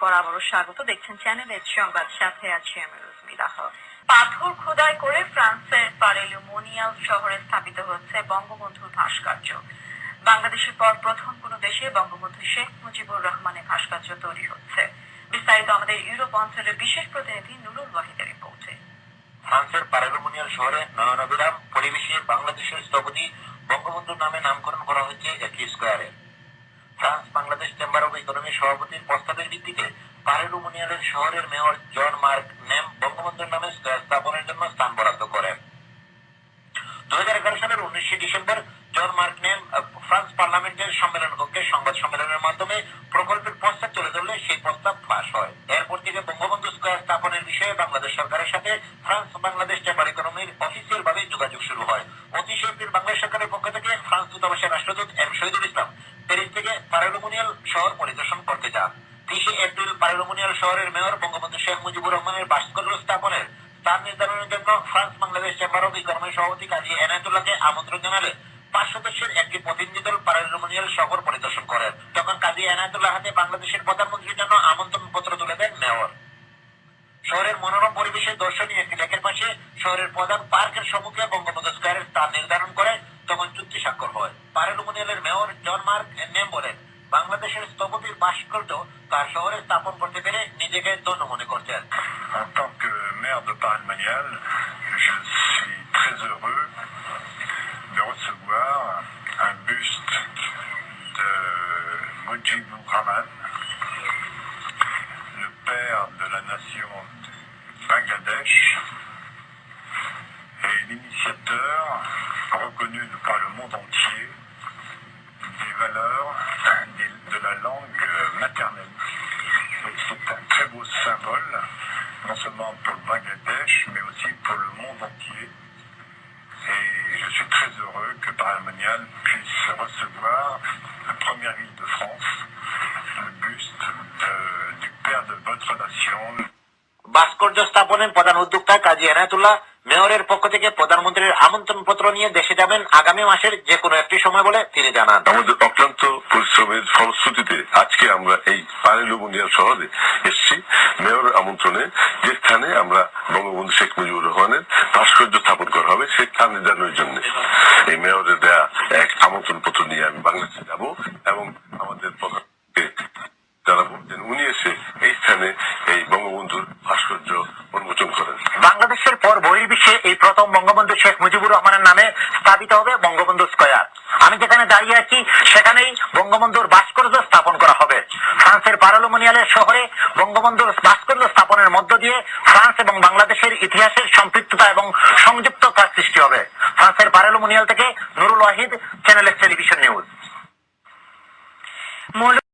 পর আবারও স্বাগত। দেখছেন চ্যানেলের সংবাদ, সাথে আছি আমি রুজমিরাহ পাথর খোদাই করে ফ্রান্সের পারেলুমোনিয়াল শহরে স্থাপিত হচ্ছে বঙ্গবন্ধুর ভাস্কর্য। বাংলাদেশের পর প্রথম কোন দেশে বঙ্গবন্ধু শেখ মুজিবুর রহমানের ভাস্কর্য তৈরি হচ্ছে। বিস্তারিত আমাদের ইউরোপ অঞ্চলের বিশেষ প্রতিনিধি নুরুল ওয়াহিদের রিপোর্টে। ফ্রান্সের প্যারালোমোনিয়াল শহরে নয়নাভিরাম পরিবেশে বাংলাদেশের স্থপতি বঙ্গবন্ধুর নামে নামকরণ করা হয়েছে একটি স্কোয়ারে ফ্রান্স বাংলাদেশ চেম্বার অব ইকোনমির সভাপতির প্রস্তাবের ভিত্তিতে প্যারালোমোনিয়ালের শহরের মেয়র জন মার্ক নেম বঙ্গবন্ধুর নামে স্থাপনের জন্য স্থান বরাদ্দ করেন। দু হাজার এগারো সালের উনিশে ডিসেম্বর জন মার্ক নেম ফ্রান্স পার্লামেন্টের সম্মেলন কক্ষে সংবাদ সম্মেলনের মাধ্যমে প্রকল্পের প্রস্তাব তুলে ধরলে সেই প্রস্তাব পাশ হয়। এরপর থেকে বঙ্গবন্ধু স্কোয়ার স্থাপনের বিষয়ে বাংলাদেশ সরকারের সাথে ফ্রান্স বাংলাদেশ চেম্বার ইকোনমির অফিসিয়াল ভাবে যোগাযোগ শুরু হয়। অতি শীঘ্রই বাংলাদেশ সরকারের পক্ষ থেকে ফ্রান্স দূতাবাসের রাষ্ট্রদূত এম শহীদুল ইসলাম প্যারিস থেকে প্যারালোমোনিয়াল শহর পরিদর্শন করতে যান। তিরিশে এপ্রিল প্যারালোমোনিয়াল শহরের মেয়র বঙ্গবন্ধু শেখ মুজিবুর রহমানের ভাস্কর্য স্থাপনের স্থান নির্ধারণের জন্য ফ্রান্স, বাংলাদেশ চেম্বার অব ইকোনমির সভাপতি কাজী এনায়তুল্লাহকে আমন্ত্রণ জানালে পাঁচ সদস্যের একটি প্রতিনিধি দল প্যারালোমোনিয়াল শহর পরিদর্শন করেন তখন কাজী এনায়তুল্লাহ হাতে বাংলাদেশের প্রধানমন্ত্রীর জন্য আমন্ত্রণ পত্র তুলে দেন মেয়র। শহরের মনোরম পরিবেশে দর্শনীয় একটি লেকের পাশে শহরের প্রধান পার্কের সম্মুখে বঙ্গবন্ধু স্কোয়ারের স্থান নির্ধারণ করে তখন চুক্তি স্বাক্ষর হয় প্যারালোমোনিয়ালের মেয়র জন মার্ক নেম বলেন বাংলাদেশের স্থপতির ভাস্কর্য তার শহরে স্থাপন করতে পেরে নিজেকে ধন্য মনে করছেন En tant que maire de Paris-Manial, je suis très heureux de recevoir un buste de Mujibur Rahman, le père de la nation du Bangladesh et l'initiateur reconnu par le monde entier des valeurs de la langue maternelle. C'est un très beau symbole, non seulement pour le Bangladesh, mais aussi pour le monde entier. Et je suis très heureux que Paramonial puisse recevoir la première ville de France, le buste du père de votre nation, মেয়রের পক্ষ থেকে প্রধানমন্ত্রীর আমন্ত্রণ পত্র নিয়ে দেশে যাবেন আগামী মাসের যে কোনো একটি সময় বলে তিনি জানান। আমাদের অক্লান্ত পরিশ্রমের ফলশ্রুতিতে আজকে আমরা এই পারেলুমুনিয়া শহরে এসেছি। মেয়রের আমন্ত্রণে যে স্থানে আমরা বঙ্গবন্ধু শেখ মুজিবুর রহমানের ভাস্কর্য স্থাপন করা হবে সেই স্থান নির্ধারণের জন্য এই মেয়রের দেয়া এক আমন্ত্রণ পত্র নিয়ে আমি বাংলাদেশে যাব এবং আমাদের প্রধানকে জানাব যে উনি এসে এই স্থানে এই বঙ্গবন্ধুর ভাস্কর্য উন্মোচন করেন বাংলাদেশের পর বহির্বিশ্বে এই প্রথম বঙ্গবন্ধু শেখ মুজিবুর রহমানের নামে স্থাপিত হবে বঙ্গবন্ধু স্কয়ার। আমি যেখানে দাঁড়িয়ে আছি, সেখানেই বঙ্গবন্ধুর ভাস্কর্য স্থাপন করা হবে। ফ্রান্সের পারালোমোনিয়ালের শহরে বঙ্গবন্ধুর ভাস্কর্য স্থাপনের মধ্য দিয়ে ফ্রান্স এবং বাংলাদেশের ইতিহাসের সম্পৃক্ততা এবং সংযুক্ততার সৃষ্টি হবে। ফ্রান্সের পারালোমোনিয়াল থেকে নুরুল ওয়াহিদ চ্যানেলের টেলিভিশন নিউজ